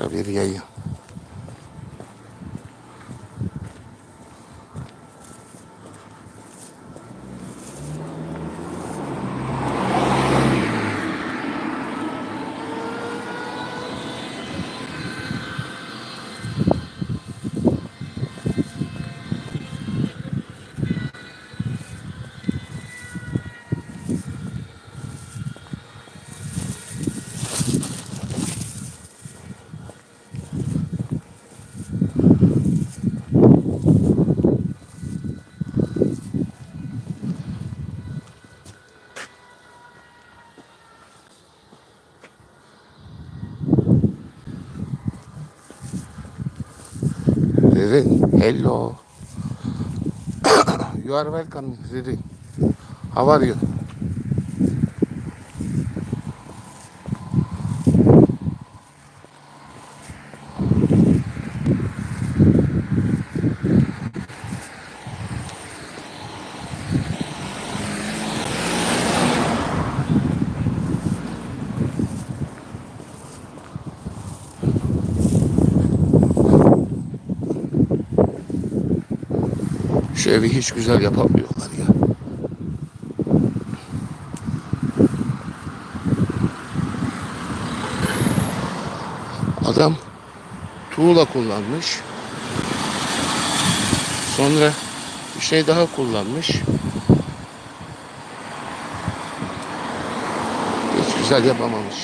sabiduría hello. you are welcome, Ririn. How are you? Şu evi hiç güzel yapamıyorlar ya. Adam tuğla kullanmış. Sonra bir şey daha kullanmış. Hiç güzel yapamamış.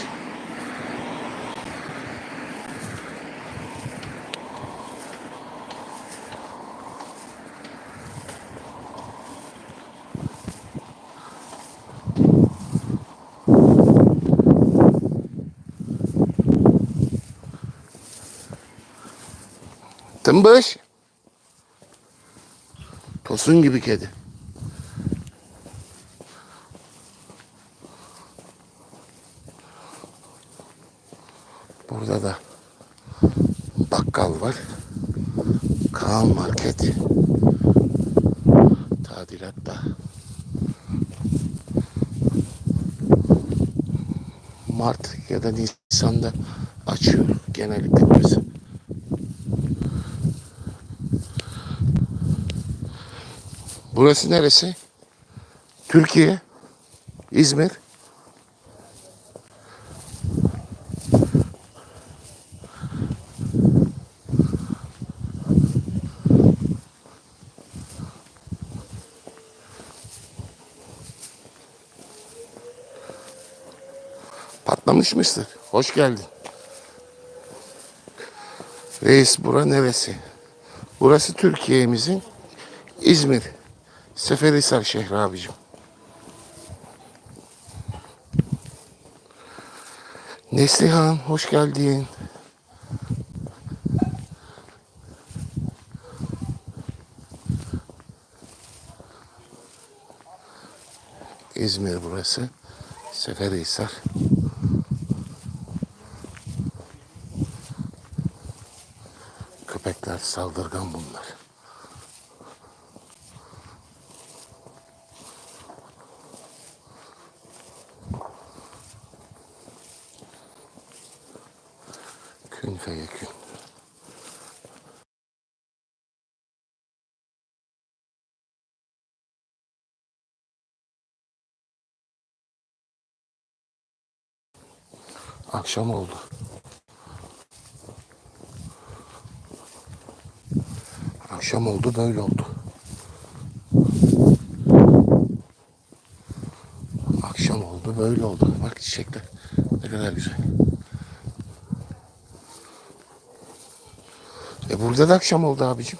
Tımbış. Tosun gibi kedi. Burada da bakkal var. Kaan Market. Tadilatta. Mart ya da Nisan'da açıyor genellikle burası. Burası neresi? Türkiye. İzmir. Patlamış mısır. Hoş geldin. Reis bura neresi? Burası Türkiye'mizin İzmir. Seferihisar şehri abicim. Neslihan hoş geldin. İzmir burası. Seferihisar. Köpekler saldırgan bunlar. Kün feyekün. Akşam oldu. Akşam oldu böyle oldu. Akşam oldu böyle oldu. Bak çiçekler ne kadar güzel. E burada da akşam oldu abicim.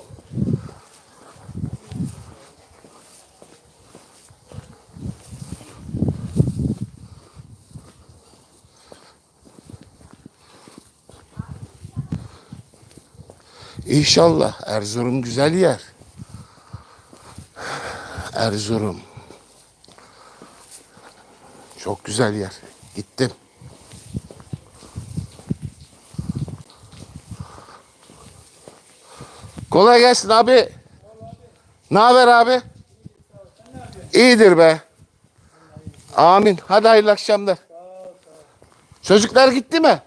İnşallah Erzurum güzel yer. Erzurum. Çok güzel yer. Gittim. Kolay gelsin abi. Ne haber abi? İyidir be. Amin. Hadi hayırlı akşamlar. Çocuklar gitti mi?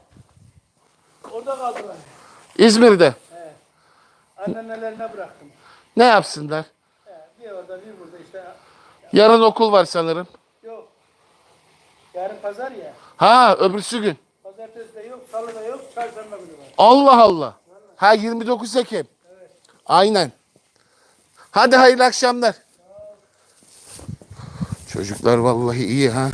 Orada kaldılar. İzmir'de. He. Anneannelerine bıraktım. Ne yapsınlar? He. Bir orada bir burada işte. Yarın okul var sanırım. Yok. Yarın pazar ya. Ha öbürsü gün. Pazartesi de yok, salı da yok, çarşamba günü var. Allah Allah. Ha 29 Ekim. Aynen. Hadi hayırlı akşamlar. Çocuklar vallahi iyi ha.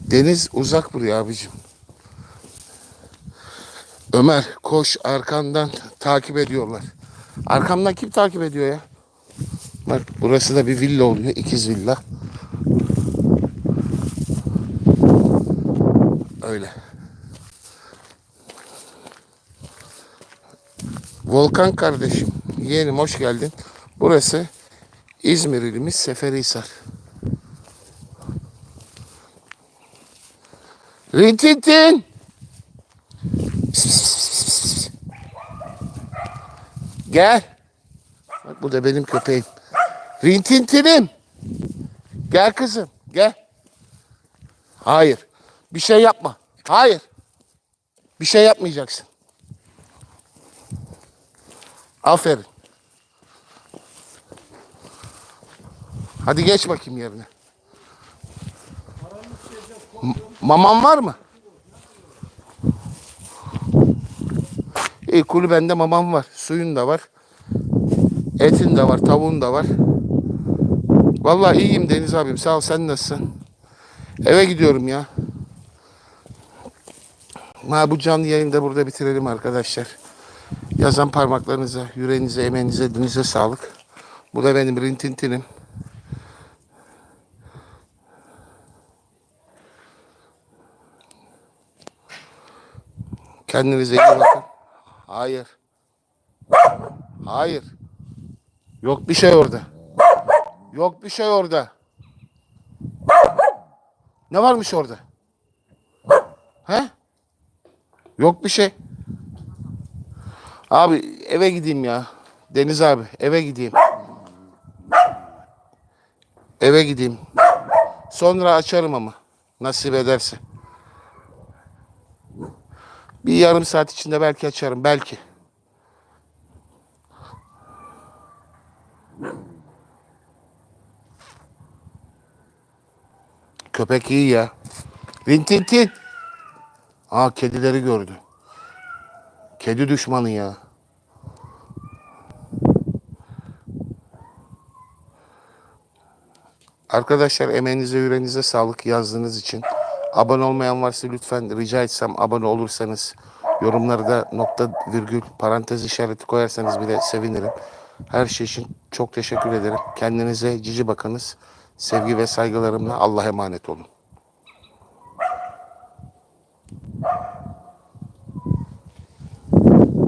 Deniz uzak buraya abicim. Ömer koş arkandan takip ediyorlar. Arkamdan kim takip ediyor ya? Bak burası da bir villa oluyor. ikiz villa. Öyle. Volkan kardeşim, yeğenim hoş geldin. Burası İzmir ilimiz Seferihisar. Rintintin! Gel. Bak bu da benim köpeğim. Rintintinim. Gel kızım, gel. Hayır. Bir şey yapma. Hayır. Bir şey yapmayacaksın. Aferin. Hadi geç bakayım yerine. M- maman var mı? İyi kulübende mamam var. Suyun da var. Etin de var. Tavuğun da var. Vallahi iyiyim Deniz abim. Sağ ol. Sen nasılsın? Eve gidiyorum ya. Ha, bu canlı yayını da burada bitirelim arkadaşlar. Yazan parmaklarınıza, yüreğinize, emeğinize, dinize sağlık. Bu da benim rintintinim. Kendinize iyi bakın. Hayır. Hayır. Yok bir şey orada. Yok bir şey orada. Ne varmış orada? He? Yok bir şey. Abi eve gideyim ya. Deniz abi eve gideyim. Eve gideyim. Sonra açarım ama. Nasip ederse. Bir yarım saat içinde belki açarım. Belki. Köpek iyi ya. Rintintin. Aa kedileri gördü. Kedi düşmanı ya. Arkadaşlar emeğinize yüreğinize sağlık yazdığınız için. Abone olmayan varsa lütfen rica etsem abone olursanız. Yorumları da nokta virgül parantez işareti koyarsanız bile sevinirim. Her şey için çok teşekkür ederim. Kendinize cici bakınız. Sevgi ve saygılarımla Allah'a emanet olun.